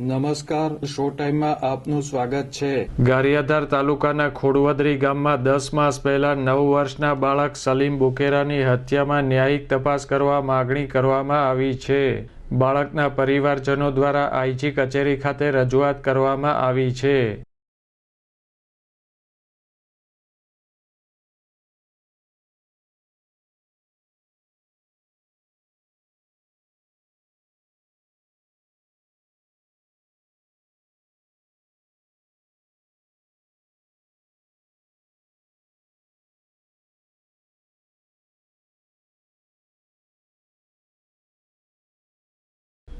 નમસ્કાર શો ટાઈમમાં આપનું સ્વાગત છે. ગારિયાધાર તાલુકાના ખોડવદરી ગામમાં દસ માસ પહેલા નવ વર્ષના બાળક સલીમ બુકેરાની હત્યામાં ન્યાયિક તપાસ કરવા માગણી કરવામાં આવી છે. બાળકના પરિવારજનો દ્વારા આઈજી કચેરી ખાતે રજૂઆત કરવામાં આવી છે.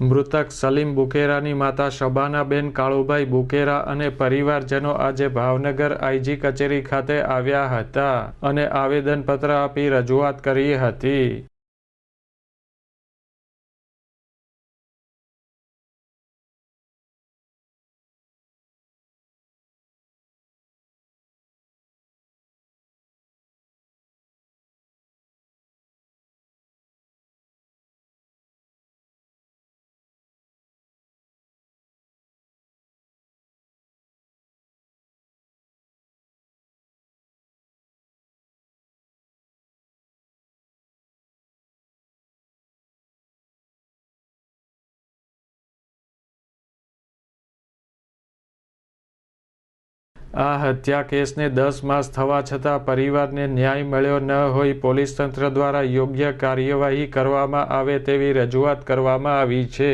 મૃતક સલીમ બુકેરાની માતા શબાનાબેન કાળુભાઈ બુકેરા અને પરિવારજનો આજે ભાવનગર આઈજી કચેરી ખાતે આવ્યા હતા અને આવેદનપત્ર આપી રજૂઆત કરી હતી. આ હત્યા કેસને દસ માસ થવા છતાં પરિવારને ન્યાય મળ્યો ન હોઈ પોલીસ તંત્ર દ્વારા યોગ્ય કાર્યવાહી કરવામાં આવે તેવી રજૂઆત કરવામાં આવી છે.